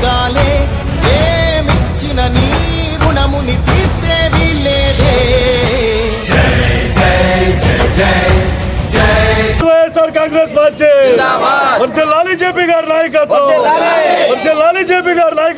మార్గాలే ఏమిచ్చిన నీ రుణముని తీర్చేది లేదే వైఎస్ఆర్ కాంగ్రెస్ పార్టీ. వర్దిల్లాలి జేపీ గారి నాయకత్వం. వర్దిల్లాలి జేపీ గారి నాయకత్వం.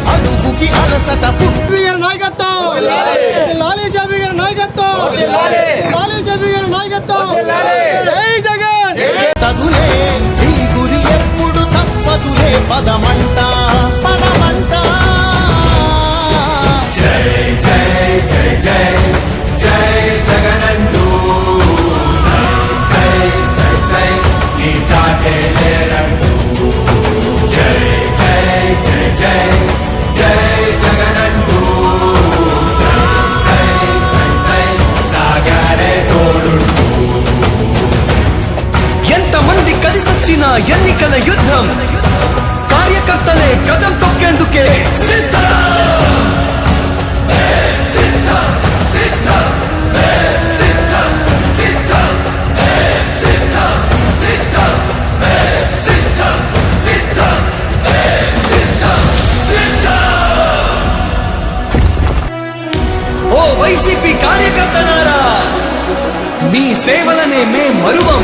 అడుగుకి అలసట పుట్టు. గారి నాయకత్వం. లాలీ జాబీ గారి నాయకత్వం. లాలీ జాబీ గారి నాయకత్వం. జై జగన్. తదులే ఈ గురి ఎప్పుడు తప్పదులే పదమంట ఎన్నికల యుద్ధం. కార్యకర్తలే కదం తొక్కేందుకే ఓ వైసీపీ కార్యకర్తనారా మీ సేవలనే మే మరువం.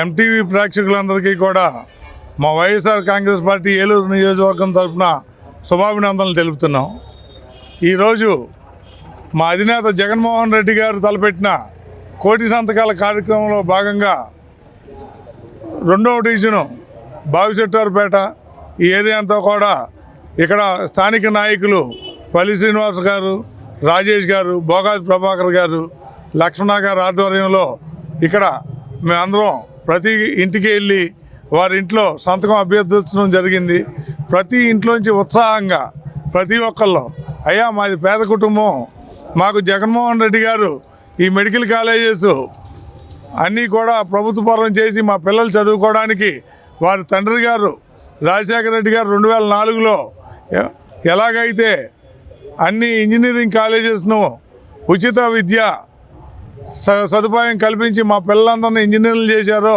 ఎంటీవీ ప్రేక్షకులందరికీ కూడా మా వైఎస్ఆర్ కాంగ్రెస్ పార్టీ ఏలూరు నియోజకవర్గం తరఫున శుభాభినందనలు తెలుపుతున్నాం. ఈరోజు మా అధినేత జగన్మోహన్ రెడ్డి గారు తలపెట్టిన కోటి సంతకాల కార్యక్రమంలో భాగంగా రెండవ డివిజను బావిశెట్టారుపేట ఈ ఏరియా అంతా కూడా ఇక్కడ స్థానిక నాయకులు పల్లి శ్రీనివాస్ గారు రాజేష్ గారు బోగాది ప్రభాకర్ గారు లక్ష్మణ గారు ఆధ్వర్యంలో ఇక్కడ మేమందరం ప్రతి ఇంటికి వెళ్ళి వారి ఇంట్లో సంతకం అభ్యర్థించడం జరిగింది. ప్రతి ఇంట్లోంచి ఉత్సాహంగా ప్రతి ఒక్కళ్ళు అయ్యా మాది పేద కుటుంబం. మాకు జగన్మోహన్ రెడ్డి గారు ఈ మెడికల్ కాలేజెస్ అన్నీ కూడా ప్రభుత్వ పరం చేసి మా పిల్లలు చదువుకోవడానికి వారి తండ్రి గారు రాజశేఖర రెడ్డి గారు రెండు వేల నాలుగులో ఎలాగైతే అన్ని ఇంజనీరింగ్ కాలేజెస్ను ఉచిత విద్య సదుపాయం కల్పించి మా పిల్లలందరినీ ఇంజనీర్లు చేశారో.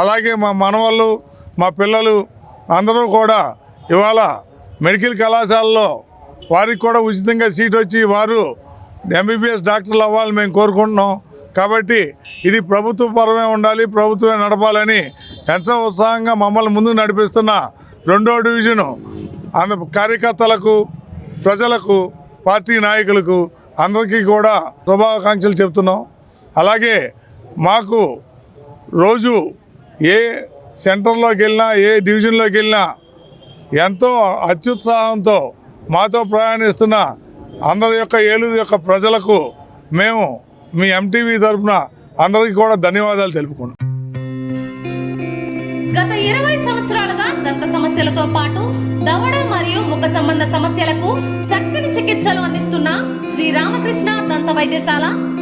అలాగే మా మనవాళ్ళు మా పిల్లలు అందరూ కూడా ఇవాళ మెడికల్ కళాశాలలో వారికి కూడా ఉచితంగా సీట్ వచ్చి వారు ఎంబీబీఎస్ డాక్టర్లు అవ్వాలని మేము కోరుకుంటున్నాం. కాబట్టి ఇది ప్రభుత్వ పరమే ఉండాలి ప్రభుత్వమే నడపాలని ఎంతో ఉత్సాహంగా మమ్మల్ని ముందుకు నడిపిస్తున్న రెండో డివిజను అంద కార్యకర్తలకు ప్రజలకు పార్టీ నాయకులకు అందరికీ కూడా శుభాకాంక్షలు చెప్తున్నాం. అలాగే మాకు రోజు ఏ సెంటర్లోకి వెళ్ళినా ఏ డివిజన్లోకి వెళ్ళినా ఎంతో అత్యుత్సాహంతో మాతో ప్రయాణిస్తున్న అందరి యొక్క ఏలూరు యొక్క ప్రజలకు మేము మీ ఎంటీవీ తరఫున అందరికీ కూడా ధన్యవాదాలు తెలుపుకున్నాం గత ఇరవై సంవత్సరాలుగా దంత సమస్యలతో పాటు దవడ మరియు ముఖ సంబంధ సమస్యలకు చక్కని చికిత్సలు అందిస్తున్న శ్రీ రామకృష్ణ దంత వైద్యశాల